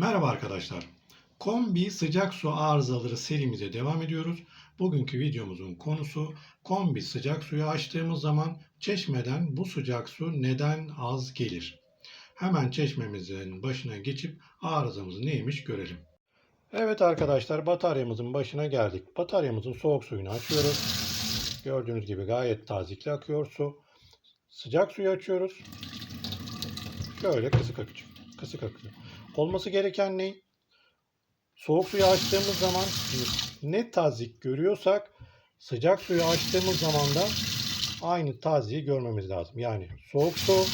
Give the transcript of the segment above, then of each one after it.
Merhaba arkadaşlar. Kombi sıcak su arızaları serimize devam ediyoruz. Bugünkü videomuzun konusu kombi sıcak suyu açtığımız zaman çeşmeden bu sıcak su neden az gelir? Hemen çeşmemizin başına geçip arızamız neymiş görelim. Evet arkadaşlar bataryamızın başına geldik. Bataryamızın soğuk suyunu açıyoruz. Gördüğünüz gibi gayet tazikli akıyor su. Sıcak suyu açıyoruz. Şöyle kısık akıcı. Kısık akıyor. Olması gereken ne? Soğuk suyu açtığımız zaman ne tazik görüyorsak sıcak suyu açtığımız zaman da aynı taziyi görmemiz lazım. Yani soğuk su,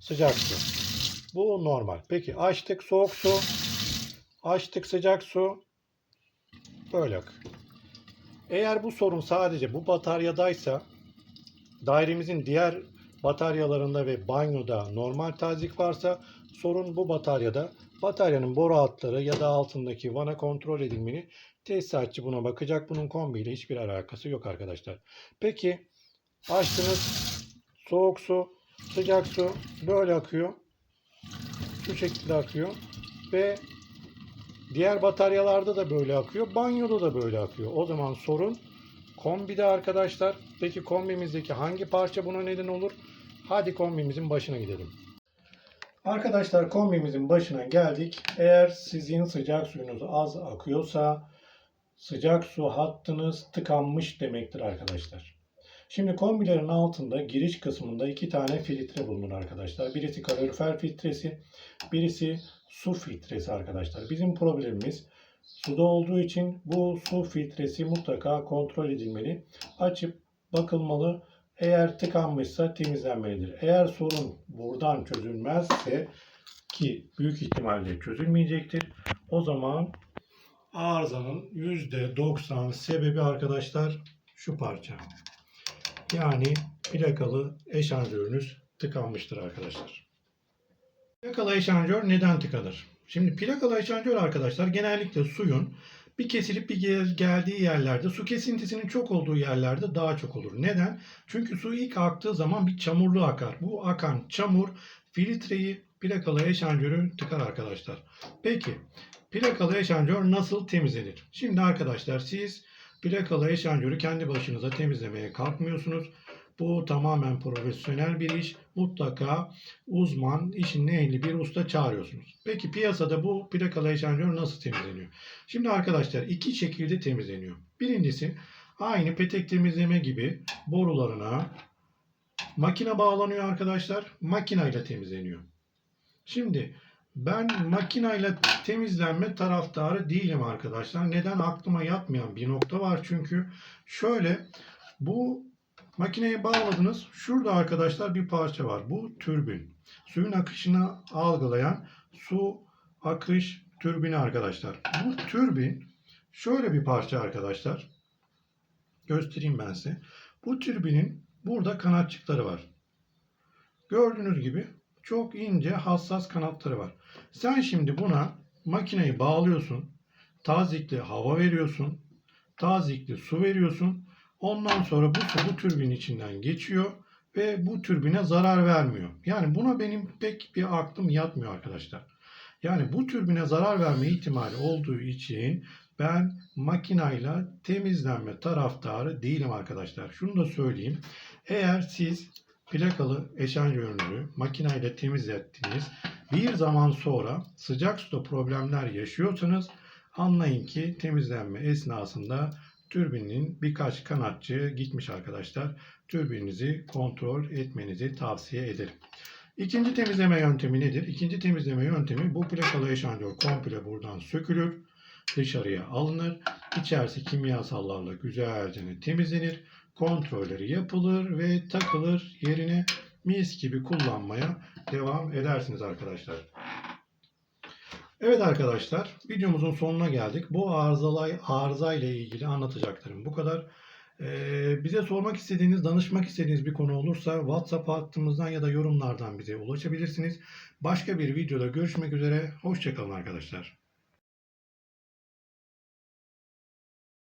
sıcak su. Bu normal. Peki açtık soğuk su, açtık sıcak su. Böyle. Eğer bu sorun sadece bu bataryadaysa dairemizin diğer bataryalarında ve banyoda normal tazik varsa sorun bu bataryada. Bataryanın boru altları ya da altındaki vana kontrol edilmeli. Tesisatçı buna bakacak. Bunun kombiyle hiçbir alakası yok arkadaşlar. Peki açtınız soğuk su, sıcak su böyle akıyor. Şu şekilde akıyor ve diğer bataryalarda da böyle akıyor. Banyoda da böyle akıyor. O zaman sorun kombide arkadaşlar. Peki kombimizdeki hangi parça buna neden olur? Hadi kombimizin başına gidelim. Arkadaşlar kombimizin başına geldik. Eğer sizin sıcak suyunuz az akıyorsa sıcak su hattınız tıkanmış demektir arkadaşlar. Şimdi kombilerin altında giriş kısmında iki tane filtre bulunur arkadaşlar. Birisi kalorifer filtresi, birisi su filtresi arkadaşlar. Bizim problemimiz suda olduğu için bu su filtresi mutlaka kontrol edilmeli. Açıp bakılmalı. Eğer tıkanmışsa temizlenmelidir. Eğer sorun buradan çözülmezse ki büyük ihtimalle çözülmeyecektir. O zaman arızanın %90 sebebi arkadaşlar şu parça. Yani plakalı eşanjörünüz tıkanmıştır arkadaşlar. Plakalı eşanjör neden tıkanır? Şimdi plakalı eşanjör arkadaşlar genellikle suyun bir kesilip bir gel- geldiği yerlerde su kesintisinin çok olduğu yerlerde daha çok olur. Neden? Çünkü su ilk aktığı zaman bir çamurlu akar. Bu akan çamur filtreyi plakalı eşanjörü tıkar arkadaşlar. Peki plakalı eşanjör nasıl temizlenir? Şimdi arkadaşlar siz plakalı eşanjörü kendi başınıza temizlemeye kalkmıyorsunuz. Bu tamamen profesyonel bir iş. Mutlaka uzman, işin ehli bir usta çağırıyorsunuz. Peki piyasada bu plakalı eşanjör nasıl temizleniyor? Şimdi arkadaşlar iki şekilde temizleniyor. Birincisi aynı petek temizleme gibi borularına makine bağlanıyor arkadaşlar. Makinayla temizleniyor. Şimdi ben makinayla temizlenme taraftarı değilim arkadaşlar. Neden aklıma yatmayan bir nokta var. Çünkü şöyle bu makineye bağladınız. Şurada arkadaşlar bir parça var. Bu türbin. Suyun akışını algılayan su akış türbini arkadaşlar. Bu türbin şöyle bir parça arkadaşlar. Göstereyim ben size. Bu türbinin burada kanatçıkları var. Gördüğünüz gibi çok ince hassas kanatları var. Sen şimdi buna makineyi bağlıyorsun. Tazikli hava veriyorsun. Tazikli su veriyorsun. Ondan sonra bu su bu türbinin içinden geçiyor ve bu türbine zarar vermiyor. Yani buna benim pek bir aklım yatmıyor arkadaşlar. Yani bu türbine zarar verme ihtimali olduğu için ben makinayla temizlenme taraftarı değilim arkadaşlar. Şunu da söyleyeyim. Eğer siz plakalı eşanjörünüzü makinayla temizlettiniz. Bir zaman sonra sıcak suda problemler yaşıyorsanız anlayın ki temizlenme esnasında türbinin birkaç kanatçı gitmiş arkadaşlar. Türbininizi kontrol etmenizi tavsiye ederim. İkinci temizleme yöntemi nedir? İkinci temizleme yöntemi bu plakalı eşanjör komple buradan sökülür. Dışarıya alınır. İçerisi kimyasallarla güzelce temizlenir. Kontrolleri yapılır ve takılır yerine mis gibi kullanmaya devam edersiniz arkadaşlar. Evet arkadaşlar videomuzun sonuna geldik. Bu arızalay, arıza ile ilgili anlatacaklarım bu kadar. Ee, bize sormak istediğiniz, danışmak istediğiniz bir konu olursa WhatsApp hattımızdan ya da yorumlardan bize ulaşabilirsiniz. Başka bir videoda görüşmek üzere. Hoşçakalın arkadaşlar.